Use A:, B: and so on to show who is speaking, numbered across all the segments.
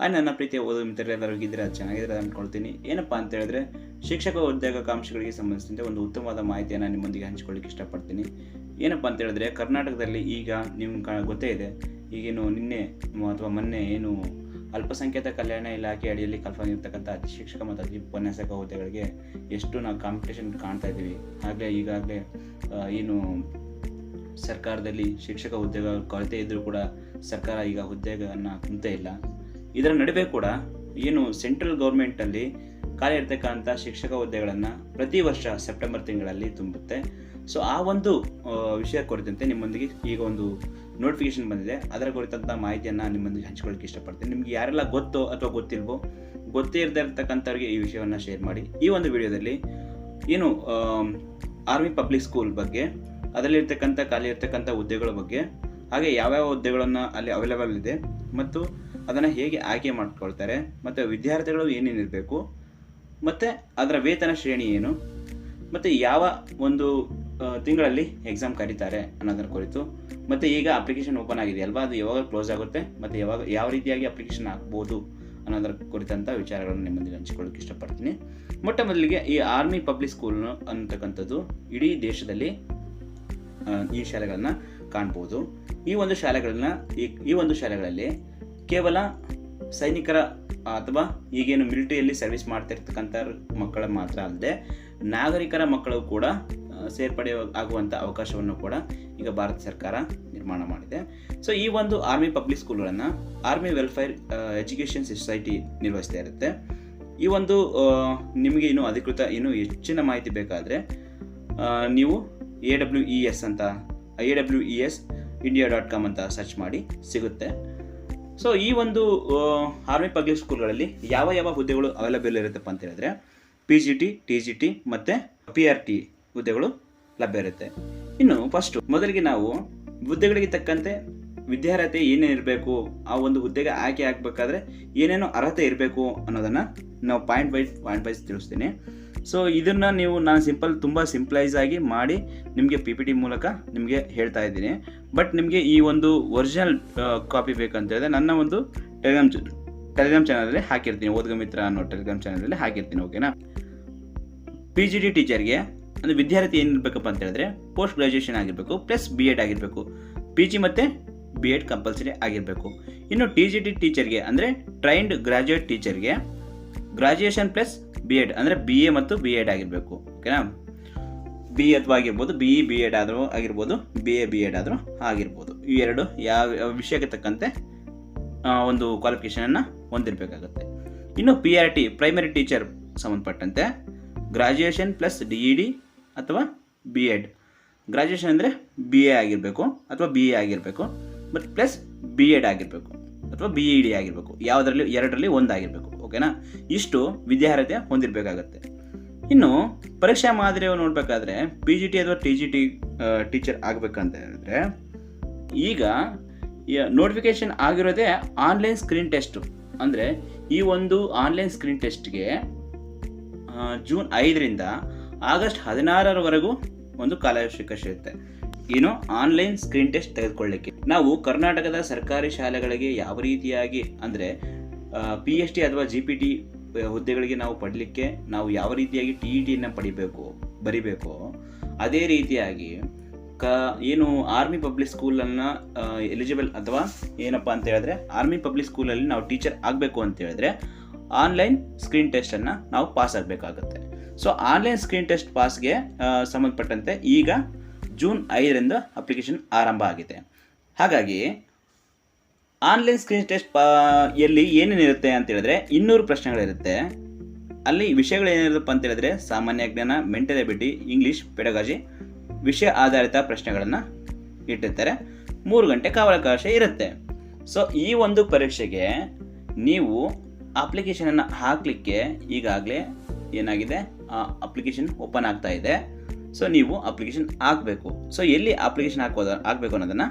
A: Hi, ನನ್ನ ಪ್ರೀತಿಯ ಮಿತ್ರರೆಲ್ಲರೂ ಚೆನ್ನಾಗಿದ್ರೆ ಚೆನ್ನಾಗಿದ್ದೀರಾ ಅಂದ್ಕೊಳ್ತೀನಿ. ಏನಪ್ಪ ಅಂತ ಹೇಳಿದ್ರೆ, ಶಿಕ್ಷಕ ಉದ್ಯೋಗಾಕಾಂಕ್ಷಿಗಳಿಗೆ ಸಂಬಂಧಿಸಿದಂತೆ ಒಂದು ಉತ್ತಮವಾದ ಮಾಹಿತಿಯನ್ನು ನಿಮ್ಮೊಂದಿಗೆ ಹಂಚಿಕೊಳ್ಳಿಕ್ಕೆ ಇಷ್ಟಪಡ್ತೀನಿ. ಏನಪ್ಪ ಅಂತ ಹೇಳಿದ್ರೆ, ಕರ್ನಾಟಕದಲ್ಲಿ ಈಗ ನಿಮ್ಗೆ ಗೊತ್ತೇ ಇದೆ. ಈಗೇನು ನಿನ್ನೆ ಅಥವಾ ಮೊನ್ನೆ ಏನು ಅಲ್ಪಸಂಖ್ಯಾತ ಕಲ್ಯಾಣ ಇಲಾಖೆ ಅಡಿಯಲ್ಲಿ ಕಲ್ಪನಿರ್ತಕ್ಕಂಥ ಅತಿ ಶಿಕ್ಷಕ ಮತ್ತು ಅತಿ ಉಪನ್ಯಾಸಕ ಹುದ್ದೆಗಳಿಗೆ ಎಷ್ಟು ನಾವು ಕಾಂಪಿಟೇಷನ್ ಕಾಣ್ತಾ ಇದ್ದೀವಿ. ಆಗಲೇ ಈಗಾಗಲೇ ಏನು ಸರ್ಕಾರದಲ್ಲಿ ಶಿಕ್ಷಕ ಉದ್ಯೋಗ ಕೊರತೆ ಇದ್ದರೂ ಕೂಡ ಸರ್ಕಾರ ಈಗ ಹುದ್ದೆಗಳನ್ನು ಕುಂತೇ ಇಲ್ಲ. ಇದರ ನಡುವೆ ಕೂಡ ಏನು ಸೆಂಟ್ರಲ್ ಗೌರ್ಮೆಂಟಲ್ಲಿ ಖಾಲಿ ಇರ್ತಕ್ಕಂಥ ಶಿಕ್ಷಕ ಹುದ್ದೆಗಳನ್ನು ಪ್ರತಿ ವರ್ಷ ಸೆಪ್ಟೆಂಬರ್ ತಿಂಗಳಲ್ಲಿ ತುಂಬುತ್ತೆ. ಸೊ ಆ ಒಂದು ವಿಷಯ ಕುರಿತಂತೆ ನಿಮ್ಮೊಂದಿಗೆ ಈಗ ಒಂದು ನೋಟಿಫಿಕೇಶನ್ ಬಂದಿದೆ. ಅದರ ಕುರಿತಂಥ ಮಾಹಿತಿಯನ್ನು ನಿಮ್ಮೊಂದಿಗೆ ಹಂಚ್ಕೊಳ್ಳಿಕ್ಕೆ ಇಷ್ಟಪಡ್ತೀನಿ. ನಿಮ್ಗೆ ಯಾರೆಲ್ಲ ಗೊತ್ತೋ ಅಥವಾ ಗೊತ್ತಿಲ್ವೋ, ಗೊತ್ತೇ ಇರದೇ ಇರ್ತಕ್ಕಂಥವ್ರಿಗೆ ಈ ವಿಷಯವನ್ನು ಶೇರ್ ಮಾಡಿ. ಈ ಒಂದು ವಿಡಿಯೋದಲ್ಲಿ ಏನು ಆರ್ಮಿ ಪಬ್ಲಿಕ್ ಸ್ಕೂಲ್ ಬಗ್ಗೆ ಅದರಲ್ಲಿರ್ತಕ್ಕಂಥ ಖಾಲಿ ಇರ್ತಕ್ಕಂಥ ಹುದ್ದೆಗಳ ಬಗ್ಗೆ, ಹಾಗೆ ಯಾವ್ಯಾವ ಹುದ್ದೆಗಳನ್ನು ಅಲ್ಲಿ ಅವೈಲೇಬಲ್ ಇದೆ, ಮತ್ತು ಅದನ್ನು ಹೇಗೆ ಆಯ್ಕೆ ಮಾಡ್ಕೊಳ್ತಾರೆ, ಮತ್ತು ವಿದ್ಯಾರ್ಥಿಗಳು ಏನೇನಿರಬೇಕು ಮತ್ತು ಅದರ ವೇತನ ಶ್ರೇಣಿ ಏನು, ಮತ್ತು ಯಾವ ಒಂದು ತಿಂಗಳಲ್ಲಿ ಎಕ್ಸಾಮ್ ಕರೀತಾರೆ ಅನ್ನೋದರ ಕುರಿತು, ಮತ್ತು ಈಗ ಅಪ್ಲಿಕೇಶನ್ ಓಪನ್ ಆಗಿದೆ. ಅಲ್ವಾ? ಅದು ಯಾವಾಗ ಕ್ಲೋಸ್ ಆಗುತ್ತೆ, ಮತ್ತು ಯಾವಾಗ, ಯಾವ ರೀತಿಯಾಗಿ ಅಪ್ಲಿಕೇಶನ್ ಹಾಕ್ಬೋದು ಅನ್ನೋದರ ಕುರಿತಂಥ ವಿಚಾರಗಳನ್ನು ನಿಮ್ಮೊಂದಿಗೆ ಹಂಚಿಕೊಳ್ಳೋಕೆ ಇಷ್ಟಪಡ್ತೀನಿ. ಮೊಟ್ಟ ಮೊದಲಿಗೆ ಈ ಆರ್ಮಿ ಪಬ್ಲಿಕ್ ಸ್ಕೂಲ್ ಅನ್ನತಕ್ಕಂಥದ್ದು ಇಡೀ ದೇಶದಲ್ಲಿ ಈ ಶಾಲೆಗಳನ್ನ ಕಾಣ್ಬೋದು. ಈ ಒಂದು ಶಾಲೆಗಳನ್ನ, ಈ ಈ ಒಂದು ಶಾಲೆಗಳಲ್ಲಿ ಕೇವಲ ಸೈನಿಕರ ಅಥವಾ ಈಗೇನು ಮಿಲಿಟರಿಯಲ್ಲಿ ಸರ್ವಿಸ್ ಮಾಡ್ತಿರ್ತಕ್ಕಂಥ ಮಕ್ಕಳ ಮಾತ್ರ ಅಲ್ಲದೆ ನಾಗರಿಕರ ಮಕ್ಕಳು ಕೂಡ ಸೇರ್ಪಡೆ ಆಗುವಂಥ ಅವಕಾಶವನ್ನು ಕೂಡ ಈಗ ಭಾರತ ಸರ್ಕಾರ ನಿರ್ಮಾಣ ಮಾಡಿದೆ. ಸೊ ಈ ಒಂದು ಆರ್ಮಿ ಪಬ್ಲಿಕ್ ಸ್ಕೂಲ್ಗಳನ್ನು ಆರ್ಮಿ ವೆಲ್ಫೇರ್ ಎಜುಕೇಷನ್ ಸೊಸೈಟಿ ನಿರ್ವಹಿಸ್ತಾ ಇರುತ್ತೆ. ಈ ಒಂದು ನಿಮಗೆ ಇನ್ನೂ ಅಧಿಕೃತ, ಇನ್ನೂ ಹೆಚ್ಚಿನ ಮಾಹಿತಿ ಬೇಕಾದರೆ ನೀವು ಎ ಡಬ್ಲ್ಯೂ ಇ ಎಸ್ ಅಂತ A W E S India dot com ಅಂತ ಸರ್ಚ್ ಮಾಡಿ ಸಿಗುತ್ತೆ. ಸೊ ಈ ಒಂದು ಆರ್ಮಿ ಪಬ್ಲಿಕ್ ಸ್ಕೂಲ್ಗಳಲ್ಲಿ ಯಾವ ಯಾವ ಹುದ್ದೆಗಳು ಅವೈಲಬಲ್ ಇರುತ್ತಪ್ಪ ಅಂತ ಹೇಳಿದ್ರೆ P G T T G T ಮತ್ತು ಪಿ ಆರ್ ಟಿ ಹುದ್ದೆಗಳು ಲಭ್ಯ ಇರುತ್ತೆ. ಇನ್ನು ಫಸ್ಟು ಮೊದಲಿಗೆ ನಾವು ಹುದ್ದೆಗಳಿಗೆ ತಕ್ಕಂತೆ ವಿದ್ಯಾರ್ಹತೆ ಏನೇನಿರಬೇಕು ಆ ಒಂದು ಹುದ್ದೆಗೆ ಆಯ್ಕೆ ಆಗಬೇಕಾದ್ರೆ ಏನೇನು ಅರ್ಹತೆ ಇರಬೇಕು ಅನ್ನೋದನ್ನು ನಾವು ಪಾಯಿಂಟ್ ಬೈ ಪಾಯಿಂಟ್ ವೈಸ್ ತಿಳಿಸ್ತೀನಿ. ಸೊ ಇದನ್ನು ನೀವು ನಾನು ಸಿಂಪಲ್ ತುಂಬ ಸಿಂಪ್ಲೈಸ್ ಆಗಿ ಮಾಡಿ ನಿಮಗೆ ಪಿ ಪಿ ಟಿ ಮೂಲಕ ನಿಮಗೆ ಹೇಳ್ತಾ ಇದ್ದೀನಿ. ಬಟ್ ನಿಮಗೆ ಈ ಒಂದು ಒರಿಜಿನಲ್ ಕಾಪಿ ಬೇಕಂತ ಹೇಳಿದ್ರೆ ನನ್ನ ಒಂದು ಟೆಲಿಗ್ರಾಮ್ ಟೆಲಿಗ್ರಾಮ್ ಚಾನಲಲ್ಲಿ ಹಾಕಿರ್ತೀನಿ. ಓದ್ಗ ಮಿತ್ರ ಅನ್ನೋ ಟೆಲಿಗ್ರಾಮ್ ಚಾನಲಲ್ಲಿ ಹಾಕಿರ್ತೀನಿ ಓಕೆನಾ ಪಿ ಜಿ ಡಿ ಟೀಚರ್ಗೆ ಅಂದರೆ ವಿದ್ಯಾರ್ಥಿ ಏನಿರಬೇಕಪ್ಪ ಅಂತ ಹೇಳಿದ್ರೆ ಪೋಸ್ಟ್ ಗ್ರಾಜುಯೇಷನ್ ಆಗಿರಬೇಕು ಪ್ಲಸ್ ಬಿ ಎಡ್ ಆಗಿರಬೇಕು ಪಿ ಜಿ ಮತ್ತು ಬಿ ಎಡ್ ಕಂಪಲ್ಸರಿ ಆಗಿರಬೇಕು. ಇನ್ನು ಟಿ ಜಿ ಟಿ ಟೀಚರ್ಗೆ ಅಂದರೆ ಟ್ರೈನ್ಡ್ ಗ್ರಾಜುಯೇಟ್ ಟೀಚರ್ಗೆ ಗ್ರಾಜುಯೇಷನ್ ಪ್ಲಸ್ ಬಿ ಎಡ್ ಅಂದರೆ ಬಿ ಎ ಮತ್ತು ಬಿ ಎಡ್ ಆಗಿರಬೇಕು ಓಕೆನಾ ಬಿ ಅಥವಾ ಆಗಿರ್ಬೋದು ಬಿ ಇ ಬಿ ಎಡ್ ಆದರೂ ಆಗಿರ್ಬೋದು ಬಿ ಎ ಬಿ ಎಡ್ ಆದರೂ ಆಗಿರ್ಬೋದು. ಈ ಎರಡು ಯಾವ ವಿಷಯಕ್ಕೆ ತಕ್ಕಂತೆ ಒಂದು ಕ್ವಾಲಿಫಿಕೇಷನನ್ನು ಹೊಂದಿರಬೇಕಾಗುತ್ತೆ. ಇನ್ನು P R T primary teacher ಸಂಬಂಧಪಟ್ಟಂತೆ graduation plus D E D ಅಥವಾ ಬಿ ಎಡ್ ಗ್ರಾಜ್ಯುಯೇಷನ್ ಅಂದರೆ ಬಿ ಎ ಆಗಿರಬೇಕು ಅಥವಾ ಬಿ ಎ ಆಗಿರಬೇಕು ಮತ್ತು ಪ್ಲಸ್ ಬಿ ಎಡ್ ಆಗಿರಬೇಕು ಅಥವಾ ಬಿ ಇ ಡಿ ಆಗಿರಬೇಕು. ಯಾವುದರಲ್ಲಿ, ಎರಡರಲ್ಲಿ ಒಂದಾಗಿರಬೇಕು. ಓಕೆನಾ? ಇಷ್ಟು ವಿದ್ಯಾರ್ಹತೆ ಹೊಂದಿರಬೇಕಾಗತ್ತೆ. ಇನ್ನು ಪರೀಕ್ಷಾ ಮಾದರಿ ನೋಡಬೇಕಾದ್ರೆ ಪಿ ಜಿ ಟಿ ಅಥವಾ ಟಿ ಜಿ ಟಿ ಟೀಚರ್ ಆಗಬೇಕಂತ ಹೇಳಿದ್ರೆ, ಈಗ ನೋಟಿಫಿಕೇಶನ್ ಆಗಿರೋದೇ ಆನ್ಲೈನ್ ಸ್ಕ್ರೀನ್ ಟೆಸ್ಟು ಅಂದರೆ ಈ ಒಂದು ಆನ್ಲೈನ್ ಸ್ಕ್ರೀನ್ ಟೆಸ್ಟ್ಗೆ ಜೂನ್ ಐದರಿಂದ ಆಗಸ್ಟ್ ಹದಿನಾರರವರೆಗೂ ಒಂದು ಕಾಲಾವಕಾಶ ಇರುತ್ತೆ. ಏನು? ಆನ್ಲೈನ್ ಸ್ಕ್ರೀನ್ ಟೆಸ್ಟ್ ತೆಗೆದುಕೊಳ್ಳಿಕ್ಕೆ. ನಾವು ಕರ್ನಾಟಕದ ಸರ್ಕಾರಿ ಶಾಲೆಗಳಿಗೆ ಯಾವ ರೀತಿಯಾಗಿ, ಅಂದರೆ ಪಿ ಎಚ್ ಡಿ ಅಥವಾ ಜಿ ಪಿ ಟಿ ಹುದ್ದೆಗಳಿಗೆ ನಾವು ಪಡಲಿಕ್ಕೆ ನಾವು ಯಾವ ರೀತಿಯಾಗಿ ಟಿ ಇ ಟಿಯನ್ನು ಪಡಿಬೇಕು, ಬರಿಬೇಕು, ಅದೇ ರೀತಿಯಾಗಿ ಕ, ಏನು ಆರ್ಮಿ ಪಬ್ಲಿಕ್ ಸ್ಕೂಲನ್ನು ಎಲಿಜಿಬಲ್ ಅಥವಾ ಏನಪ್ಪ ಅಂತ ಹೇಳಿದ್ರೆ ಆರ್ಮಿ ಪಬ್ಲಿಕ್ ಸ್ಕೂಲಲ್ಲಿ ನಾವು ಟೀಚರ್ ಆಗಬೇಕು ಅಂತ ಹೇಳಿದ್ರೆ ಆನ್ಲೈನ್ ಸ್ಕ್ರೀನ್ ಟೆಸ್ಟನ್ನು ನಾವು ಪಾಸ್ ಆಗಬೇಕಾಗುತ್ತೆ. ಸೊ ಆನ್ಲೈನ್ ಸ್ಕ್ರೀನ್ ಟೆಸ್ಟ್ ಪಾಸ್ಗೆ ಸಂಬಂಧಪಟ್ಟಂತೆ ಈಗ ಜೂನ್ ಐದರಿಂದ ಅಪ್ಲಿಕೇಶನ್ ಆರಂಭ ಆಗಿದೆ. ಹಾಗಾಗಿ ಆನ್ಲೈನ್ ಸ್ಕ್ರೀನ್ ಟೆಸ್ಟ್ ಎಲ್ಲಿ ಏನೇನಿರುತ್ತೆ ಅಂತ ಹೇಳಿದ್ರೆ ಇನ್ನೂರು ಪ್ರಶ್ನೆಗಳಿರುತ್ತೆ. ಅಲ್ಲಿ ವಿಷಯಗಳು ಏನಿರುತ್ತಪ್ಪ ಅಂತ ಹೇಳಿದ್ರೆ ಸಾಮಾನ್ಯ ಜ್ಞಾನ ಮೆಂಟಲ್ ಎಬಿಲಿಟಿ ಇಂಗ್ಲೀಷ್ ಪೆಡಗಾಜಿ ವಿಷಯ ಆಧಾರಿತ ಪ್ರಶ್ನೆಗಳನ್ನು ಇಟ್ಟಿರ್ತಾರೆ. ಮೂರು ಗಂಟೆ ಕಾಲಾವಕಾಶ ಇರುತ್ತೆ. ಸೊ ಈ ಒಂದು ಪರೀಕ್ಷೆಗೆ ನೀವು ಅಪ್ಲಿಕೇಶನನ್ನು ಹಾಕಲಿಕ್ಕೆ ಈಗಾಗಲೇ ಏನಾಗಿದೆ? ಅಪ್ಲಿಕೇಶನ್ ಓಪನ್ ಆಗ್ತಾ ಇದೆ. ಸೊ ನೀವು ಅಪ್ಲಿಕೇಶನ್ ಹಾಕಬೇಕು. ಸೊ ಎಲ್ಲಿ ಅಪ್ಲಿಕೇಶನ್ ಹಾಕೋದ ಹಾಕಬೇಕು ಅನ್ನೋದನ್ನು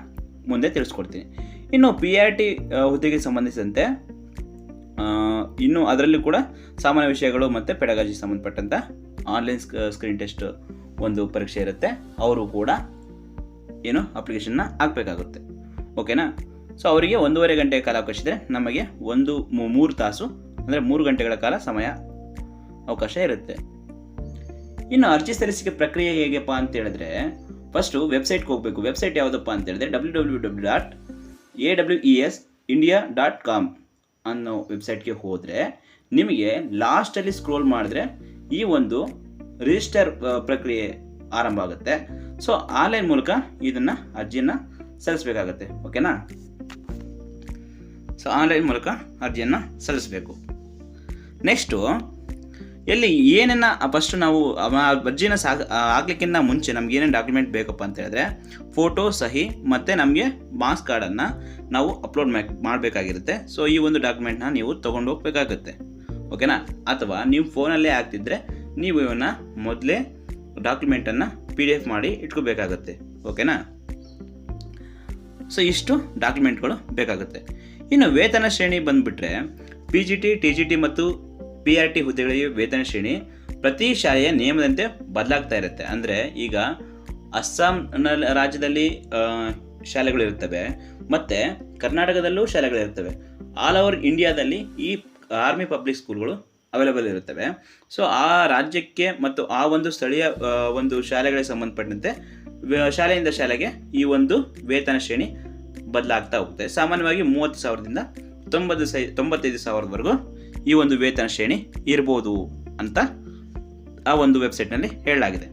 A: ಮುಂದೆ ತಿಳಿಸ್ಕೊಡ್ತೀನಿ. ಇನ್ನು ಪಿ ಆರ್ ಟಿ ಹುದ್ದೆಗೆ ಸಂಬಂಧಿಸಿದಂತೆ ಇನ್ನು ಅದರಲ್ಲಿ ಕೂಡ ಸಾಮಾನ್ಯ ವಿಷಯಗಳು ಮತ್ತು ಪೆಡಗಾಜಿ ಸಂಬಂಧಪಟ್ಟಂಥ ಆನ್ಲೈನ್ ಸ್ಕ್ರೀನ್ ಟೆಸ್ಟ್ ಒಂದು ಪರೀಕ್ಷೆ ಇರುತ್ತೆ. ಅವರು ಕೂಡ ಏನು ಅಪ್ಲಿಕೇಶನ್ನ ಹಾಕಬೇಕಾಗುತ್ತೆ. ಓಕೆನಾ ಸೊ ಅವರಿಗೆ ಒಂದೂವರೆ ಗಂಟೆ ಕಾಲಾವಕಾಶ ಇದ್ದರೆ ನಮಗೆ ಒಂದು ಮೂರು ತಾಸು, ಅಂದರೆ ಮೂರು ಗಂಟೆಗಳ ಕಾಲ ಸಮಯ ಅವಕಾಶ ಇರುತ್ತೆ. ಇನ್ನು ಅರ್ಜಿ ಸಲ್ಲಿಸಿಕೆ ಪ್ರಕ್ರಿಯೆ ಹೇಗೆಪ್ಪ ಅಂತ ಹೇಳಿದ್ರೆ ಫಸ್ಟು ವೆಬ್ಸೈಟ್ಗೆ ಹೋಗಬೇಕು. ವೆಬ್ಸೈಟ್ ಯಾವುದಪ್ಪ ಅಂತ ಹೇಳಿದ್ರೆ W W W dot A W E S India dot com ಅನ್ನೋ ವೆಬ್ಸೈಟ್ಗೆ ಹೋದರೆ ನಿಮಗೆ ಲಾಸ್ಟಲ್ಲಿ ಸ್ಕ್ರೋಲ್ ಮಾಡಿದ್ರೆ ಈ ಒಂದು ರಿಜಿಸ್ಟರ್ ಪ್ರಕ್ರಿಯೆ ಆರಂಭ ಆಗುತ್ತೆ. ಸೊ ಆನ್ಲೈನ್ ಮೂಲಕ ಇದನ್ನು ಅರ್ಜಿಯನ್ನು ಸಲ್ಲಿಸಬೇಕಾಗತ್ತೆ. ಓಕೆನಾ ಸೊ ಆನ್ಲೈನ್ ಮೂಲಕ ಅರ್ಜಿಯನ್ನು ಸಲ್ಲಿಸಬೇಕು. ನೆಕ್ಸ್ಟು ಎಲ್ಲಿ ಏನನ್ನ ಫಸ್ಟ್ ನಾವು ಅರ್ಜಿನ ಸಾ ಆಗ್ಲಿಕ್ಕಿಂತ ಮುಂಚೆ ನಮ್ಗೆ ಏನೇನು ಡಾಕ್ಯುಮೆಂಟ್ ಬೇಕಪ್ಪ ಅಂತ ಹೇಳಿದ್ರೆ ಫೋಟೋ ಸಹಿ ಮತ್ತು ನಮಗೆ ಮಾರ್ಕ್ಸ್ ಕಾರ್ಡನ್ನು ನಾವು ಅಪ್ಲೋಡ್ ಮಾಡಬೇಕಾಗಿರುತ್ತೆ. ಸೊ ಈ ಒಂದು ಡಾಕ್ಯುಮೆಂಟ್ನ ನೀವು ತೊಗೊಂಡು ಹೋಗ್ಬೇಕಾಗುತ್ತೆ. ಓಕೆನಾ ಅಥವಾ ನೀವು ಫೋನಲ್ಲೇ ಆಗ್ತಿದ್ರೆ ನೀವು ಇವನ್ನ ಮೊದಲೇ ಡಾಕ್ಯುಮೆಂಟನ್ನು ಪಿ ಡಿ ಎಫ್ ಮಾಡಿ ಇಟ್ಕೋಬೇಕಾಗುತ್ತೆ. ಓಕೆನಾ ಸೊ ಇಷ್ಟು ಡಾಕ್ಯುಮೆಂಟ್ಗಳು ಬೇಕಾಗುತ್ತೆ. ಇನ್ನು ವೇತನ ಶ್ರೇಣಿ ಬಂದುಬಿಟ್ರೆ P G T T G T ಮತ್ತು ಪಿ ಆರ್ ಟಿ ಹುದ್ದೆಗಳಿಗೆ ವೇತನ ಶ್ರೇಣಿ ಪ್ರತಿ ಶಾಲೆಯ ನಿಯಮದಂತೆ ಬದಲಾಗ್ತಾ ಇರುತ್ತೆ. ಅಂದರೆ ಈಗ ಅಸ್ಸಾಂನಲ್ಲಿ ರಾಜ್ಯದಲ್ಲಿ ಶಾಲೆಗಳು ಶಾಲೆಗಳಿರ್ತವೆ ಮತ್ತು ಕರ್ನಾಟಕದಲ್ಲೂ ಶಾಲೆಗಳಿರ್ತವೆ ಆಲ್ ಓವರ್ ಇಂಡಿಯಾದಲ್ಲಿ ಈ ಆರ್ಮಿ ಪಬ್ಲಿಕ್ ಸ್ಕೂಲ್ಗಳು ಅವೈಲೇಬಲ್ ಇರುತ್ತವೆ. ಸೊ ಆ ರಾಜ್ಯಕ್ಕೆ ಮತ್ತು ಆ ಒಂದು ಸ್ಥಳೀಯ ಒಂದು ಶಾಲೆಗಳಿಗೆ ಸಂಬಂಧಪಟ್ಟಂತೆ ಶಾಲೆಯಿಂದ ಶಾಲೆಗೆ ಈ ಒಂದು ವೇತನ ಶ್ರೇಣಿ ಬದಲಾಗ್ತಾ ಹೋಗುತ್ತೆ. ಸಾಮಾನ್ಯವಾಗಿ ಮೂವತ್ತು ಸಾವಿರದಿಂದ ತೊಂಬತ್ತು ಸೈ, ತೊಂಬತ್ತೈದು ಸಾವಿರದವರೆಗೂ ಈ ಒಂದು ವೇತನ ಶ್ರೇಣಿ ಇರ್ಬೋದು ಅಂತ ಆ ಒಂದು ವೆಬ್ಸೈಟ್ನಲ್ಲಿ ಹೇಳಲಾಗಿದೆ.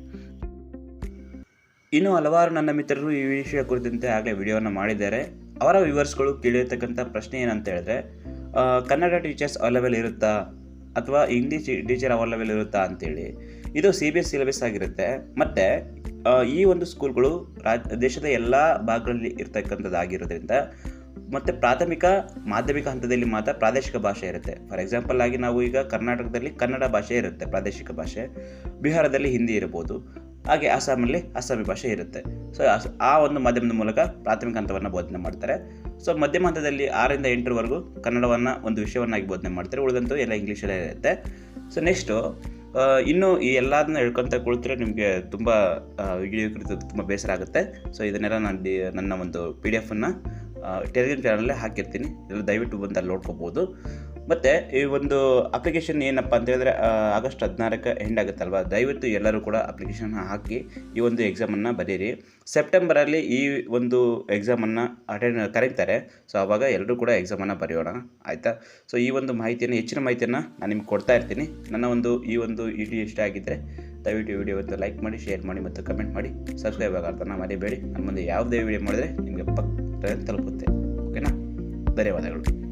A: ಇನ್ನು ಹಲವಾರು ನನ್ನ ಮಿತ್ರರು ಈ ವಿಷಯ ಕುರಿತಂತೆ ಆಗಲೇ ವಿಡಿಯೋವನ್ನು ಮಾಡಿದ್ದಾರೆ. ಅವರ ವ್ಯೂವರ್ಸ್ಗಳು ಕೇಳಿರ್ತಕ್ಕಂಥ ಪ್ರಶ್ನೆ ಏನಂತ ಹೇಳಿದ್ರೆ ಕನ್ನಡ ಟೀಚರ್ಸ್ ಅವೈಲೇಬಲ್ ಇರುತ್ತಾ ಅಥವಾ ಇಂಗ್ಲೀಷ್ ಟೀಚರ್ ಅವೈಲೇಬಲ್ ಇರುತ್ತಾ ಅಂತೇಳಿ. ಇದು ಸಿ ಬಿ ಎಸ್ ಸಿಲೆಬಸ್ ಆಗಿರುತ್ತೆ. ಮತ್ತು ಈ ಒಂದು ಸ್ಕೂಲ್ಗಳು ರಾಜ್, ದೇಶದ ಎಲ್ಲ ಭಾಗಗಳಲ್ಲಿ ಇರ್ತಕ್ಕಂಥದ್ದಾಗಿರೋದ್ರಿಂದ ಮತ್ತು ಪ್ರಾಥಮಿಕ ಮಾಧ್ಯಮಿಕ ಹಂತದಲ್ಲಿ ಮಾತ್ರ ಪ್ರಾದೇಶಿಕ ಭಾಷೆ ಇರುತ್ತೆ. ಫಾರ್ ಎಕ್ಸಾಂಪಲ್ ಆಗಿ ನಾವು ಈಗ ಕರ್ನಾಟಕದಲ್ಲಿ ಕನ್ನಡ ಭಾಷೆ ಇರುತ್ತೆ, ಪ್ರಾದೇಶಿಕ ಭಾಷೆ. ಬಿಹಾರದಲ್ಲಿ ಹಿಂದಿ ಇರ್ಬೋದು, ಹಾಗೆ ಅಸ್ಸಾಮಲ್ಲಿ ಅಸ್ಸಾಮಿ ಭಾಷೆ ಇರುತ್ತೆ. ಸೊ ಆ ಒಂದು ಮಾಧ್ಯಮದ ಮೂಲಕ ಪ್ರಾಥಮಿಕ ಹಂತವನ್ನು ಬೋಧನೆ ಮಾಡ್ತಾರೆ. ಸೊ ಮಧ್ಯಮ ಹಂತದಲ್ಲಿ ಆರರಿಂದ ಎಂಟರವರೆಗೂ ಕನ್ನಡವನ್ನು ಒಂದು ವಿಷಯವನ್ನಾಗಿ ಬೋಧನೆ ಮಾಡ್ತಾರೆ. ಉಳಿದಂತೂ ಎಲ್ಲ ಇಂಗ್ಲೀಷಲ್ಲೇ ಇರುತ್ತೆ. ಸೊ ನೆಕ್ಸ್ಟು ಇನ್ನು ಈ ಎಲ್ಲದನ್ನ ಹೇಳ್ಕೊತ ಕುಳಿತರೆ ನಿಮಗೆ ತುಂಬ ವಿಡಿಯೋ ಕುರಿತು ತುಂಬ ಬೇಸರ ಆಗುತ್ತೆ. ಸೊ ಇದನ್ನೆಲ್ಲ ನಾನು ನನ್ನ ಒಂದು ಪಿ ಡಿ ಎಫನ್ನು ಟೆಲಿಗ್ರಾಮ್ ಚಾನಲಲ್ಲೇ ಹಾಕಿರ್ತೀನಿ. ಇದರಲ್ಲಿ ದಯವಿಟ್ಟು ಬಂದು ಅಲ್ಲಿ ನೋಡ್ಕೋಬೋದು. ಮತ್ತು ಈ ಒಂದು ಅಪ್ಲಿಕೇಶನ್ ಏನಪ್ಪ ಅಂತ ಹೇಳಿದ್ರೆ ಆಗಸ್ಟ್ ಹದಿನಾರಕ್ಕೆ ಎಂಡ್ ಆಗುತ್ತಲ್ವ? ದಯವಿಟ್ಟು ಎಲ್ಲರೂ ಕೂಡ ಅಪ್ಲಿಕೇಶನ್ ಹಾಕಿ ಈ ಒಂದು ಎಕ್ಸಾಮನ್ನು ಬರೀರಿ. ಸೆಪ್ಟೆಂಬರಲ್ಲಿ ಈ ಒಂದು ಎಕ್ಸಾಮನ್ನು ಅಟೆಂಡ್ ಕರೀತಾರೆ. ಸೊ ಆವಾಗ ಎಲ್ಲರೂ ಕೂಡ ಎಕ್ಸಾಮನ್ನು ಬರೆಯೋಣ. ಆಯಿತಾ? ಸೊ ಈ ಒಂದು ಮಾಹಿತಿಯನ್ನು, ಹೆಚ್ಚಿನ ಮಾಹಿತಿಯನ್ನು ನಾನು ನಿಮ್ಗೆ ಕೊಡ್ತಾ ಇರ್ತೀನಿ. ನನ್ನ ಒಂದು, ಈ ಒಂದು ವಿಡಿಯೋ ಇಷ್ಟ ಆಗಿದ್ದರೆ ದಯವಿಟ್ಟು ವಿಡಿಯೋ ಒಂದು ಲೈಕ್ ಮಾಡಿ ಶೇರ್ ಮಾಡಿ ಮತ್ತು ಕಮೆಂಟ್ ಮಾಡಿ. ಸಬ್ಸ್ಕ್ರೈಬ್ ಆಗೋದನ್ನು ಮರಿಬೇಡಿ. ನನ್ನ ಮುಂದೆ ಯಾವುದೇ ವಿಡಿಯೋ ಮಾಡಿದ್ರೆ ನಿಮಗೆ ಪಕ್ಕ ತಲುಪುತ್ತೆ. ಓಕೆನಾ ಧನ್ಯವಾದಗಳು.